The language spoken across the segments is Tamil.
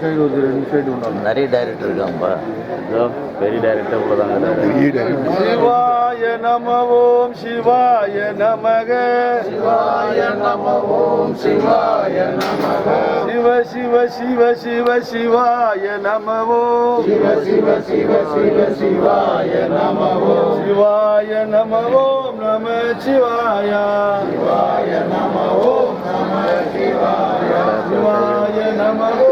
நிறைய டைரக்டர் இருக்காங்கப்பா. பெரிய டைரக்டர் உள்ளதாங்க சிவாய நம ஓம் சிவாய நமக. சிவாய நம ஓம் சிவாய நமக. சிவ சிவ சிவ சிவ சிவாய நம ஓம் சிவ சிவ சிவ சிவ சிவாய நம ஓம் சிவாய நம ஓம் நம சிவாய. சிவாய நம ஓம் நம சிவாய. சிவாய நம ஓம்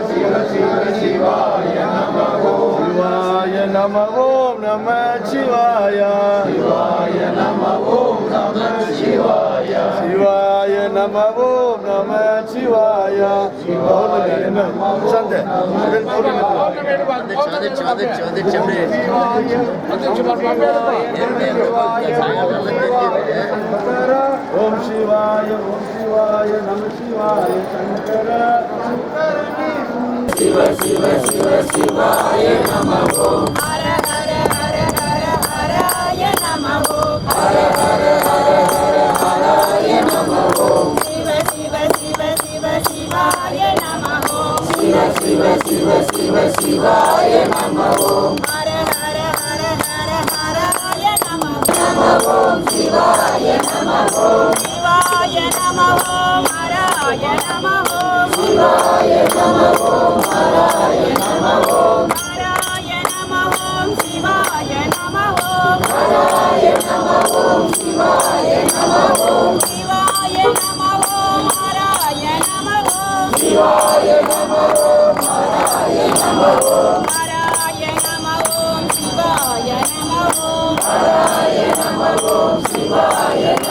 నమ ఓం నమ శివాయ శివాయ నమ ఓం నమ శివాయ శివాయ నమ ఓం నమ శివాయ ఓం శివాయ ఓం శివాయ నమ శివాయ శంకర శివ శివ శివ శివాయ నమో హర హర హర హర హరాయ నమో హర హర Hare Namo Shivaya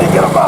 நிக்கிறப்பா